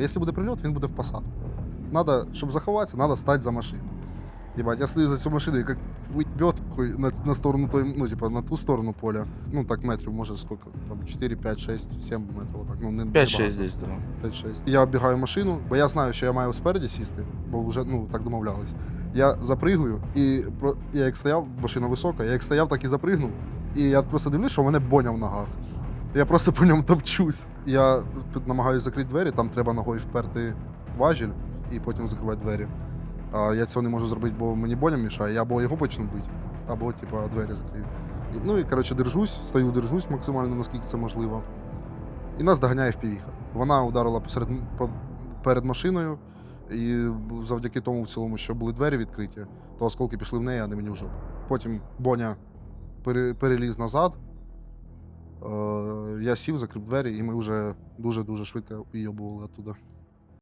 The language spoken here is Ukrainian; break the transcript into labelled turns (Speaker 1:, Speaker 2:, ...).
Speaker 1: Якщо буде прильот, він буде в посадку. Надо, щоб заховатися, треба стати за машину. Єбать, я стою за цю машину, і як вибьет на, на сторону той, ну, типа, на ту сторону поля. Ну, так метрів, може, скільки? Там 4, 5, 6, 7 метрів. Отак. Ну, не
Speaker 2: 5-6 десь, да.
Speaker 1: 5-6. Я оббігаю машину, бо я знаю, що я маю спереді сісти, бо вже ну так домовлялись. Я запригую, і про я як стояв, машина висока, я як стояв, так і запригнув. І я просто дивлюсь, що у мене боня в ногах. Я просто по ньому топчусь. Я намагаюся закрити двері, там треба ногою вперти важіль і потім закривати двері. А я цього не можу зробити, бо мені боня мішає. Я або його почну бити, або типа двері закрию. Ну і коротше держусь, стою, держусь максимально, наскільки це можливо. І нас доганяє впівіха. Вона ударила посеред, по- перед машиною, і завдяки тому, в цілому, що були двері відкриті, то осколки пішли в неї, а не мені в жопу. Потім Боня пере- переліз назад. Е, я сів, закрив двері, і ми вже дуже-дуже швидко уйобували оттуда.